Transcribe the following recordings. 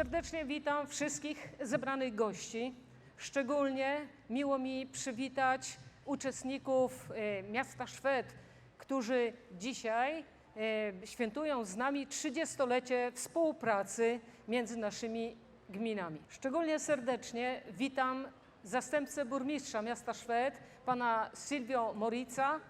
Serdecznie witam wszystkich zebranych gości. Szczególnie miło mi przywitać uczestników e, miasta Szwed, którzy dzisiaj e, świętują z nami 30-lecie współpracy między naszymi gminami. Szczególnie serdecznie witam zastępcę burmistrza miasta Szwed, pana Silvio Morica.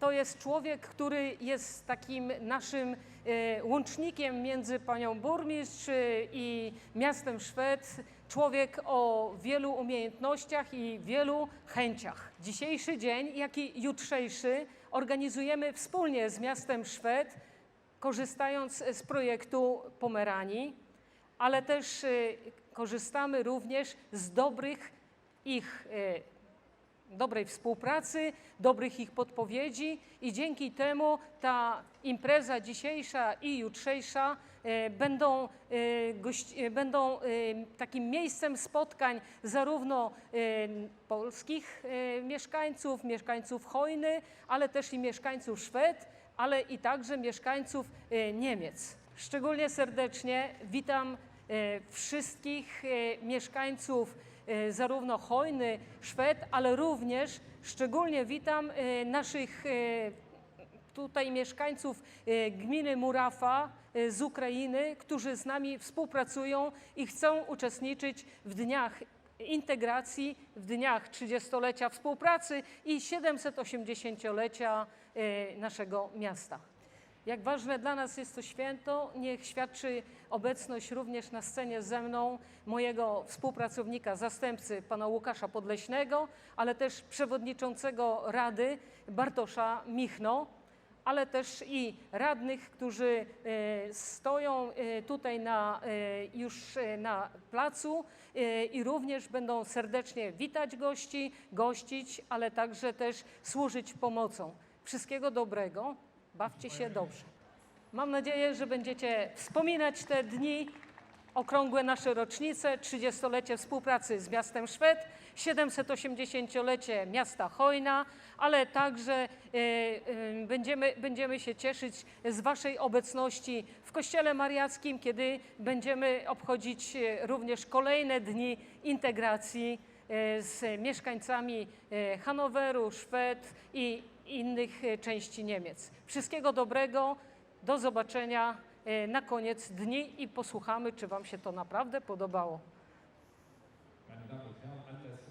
To jest człowiek, który jest takim naszym e, łącznikiem między panią burmistrz e, i miastem Szwed. Człowiek o wielu umiejętnościach i wielu chęciach. Dzisiejszy dzień, jak i jutrzejszy organizujemy wspólnie z miastem Szwed, korzystając z projektu Pomeranii, ale też e, korzystamy również z dobrych ich dobrej współpracy, dobrych ich podpowiedzi i dzięki temu ta impreza dzisiejsza i jutrzejsza e, będą, e, e, będą takim miejscem spotkań zarówno polskich mieszkańców, mieszkańców Hojny, ale też i mieszkańców Szwed, ale i także mieszkańców Niemiec. Szczególnie serdecznie witam wszystkich mieszkańców zarówno Hojny, Szwed, ale również szczególnie witam e, naszych e, tutaj mieszkańców gminy Murafa z Ukrainy, którzy z nami współpracują i chcą uczestniczyć w dniach integracji, w dniach 30-lecia współpracy i 780-lecia e, naszego miasta. Jak ważne dla nas jest to święto, niech świadczy obecność również na scenie ze mną mojego współpracownika, zastępcy pana Łukasza Podleśnego, ale też przewodniczącego Rady Bartosza Michno, ale też i radnych, którzy e, stoją e, tutaj na, e, już na placu i również będą serdecznie witać gości, gościć, ale także też służyć pomocą. Wszystkiego dobrego. Bawcie się dobrze. Mam nadzieję, że będziecie wspominać te dni, okrągłe nasze rocznice, 30-lecie współpracy z miastem Szwed, 780-lecie miasta Hojna, ale także e, e, będziemy, będziemy się cieszyć z Waszej obecności w Kościele Mariackim, kiedy będziemy obchodzić e, również kolejne dni integracji z mieszkańcami Hanoweru, Szwed i innych e, części Niemiec. Wszystkiego dobrego, do zobaczenia e, na koniec dni i posłuchamy, czy Wam się to naprawdę podobało.